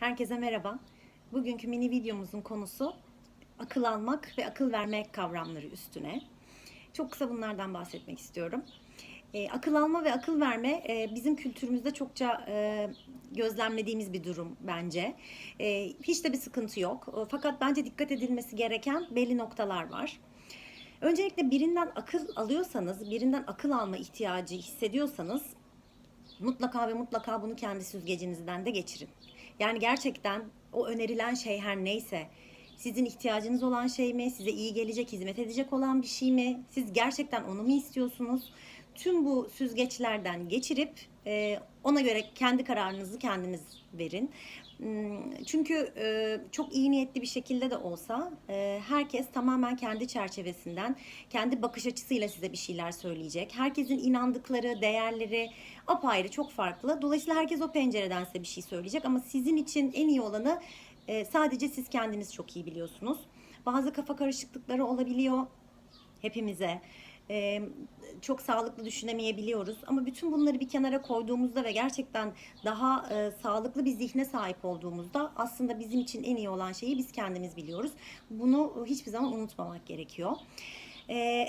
Herkese merhaba. Bugünkü mini videomuzun konusu akıl almak ve akıl vermek kavramları üstüne. Çok kısa bunlardan bahsetmek istiyorum. E, akıl alma ve akıl verme e, bizim kültürümüzde çokça e, gözlemlediğimiz bir durum bence. E, hiç de bir sıkıntı yok. E, fakat bence dikkat edilmesi gereken belli noktalar var. Öncelikle birinden akıl alıyorsanız, birinden akıl alma ihtiyacı hissediyorsanız mutlaka ve mutlaka bunu kendi süzgecinizden de geçirin. Yani gerçekten o önerilen şey her neyse sizin ihtiyacınız olan şey mi, size iyi gelecek, hizmet edecek olan bir şey mi, siz gerçekten onu mu istiyorsunuz? Tüm bu süzgeçlerden geçirip e, ona göre kendi kararınızı kendiniz verin. Hmm, Çünkü e, çok iyi niyetli bir şekilde de olsa e, herkes tamamen kendi çerçevesinden, kendi bakış açısıyla size bir şeyler söyleyecek. Herkesin inandıkları, değerleri apayrı, çok farklı. Dolayısıyla herkes o pencereden size bir şey söyleyecek ama sizin için en iyi olanı e, sadece siz kendiniz çok iyi biliyorsunuz. Bazı kafa karışıklıkları olabiliyor hepimize. Ee, çok sağlıklı düşünemeyebiliyoruz ama bütün bunları bir kenara koyduğumuzda ve gerçekten daha e, sağlıklı bir zihne sahip olduğumuzda aslında bizim için en iyi olan şeyi biz kendimiz biliyoruz. Bunu hiçbir zaman unutmamak gerekiyor.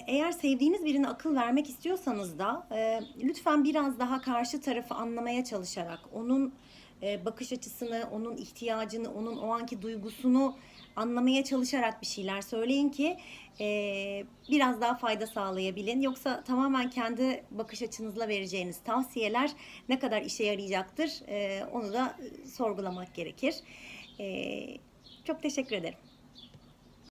Eğer sevdiğiniz birine akıl vermek istiyorsanız da e, lütfen biraz daha karşı tarafı anlamaya çalışarak onun e, bakış açısını, onun ihtiyacını, onun o anki duygusunu anlamaya çalışarak bir şeyler söyleyin ki e, biraz daha fayda sağlayabilin. Yoksa tamamen kendi bakış açınızla vereceğiniz tavsiyeler ne kadar işe yarayacaktır e, onu da sorgulamak gerekir. Çok teşekkür ederim.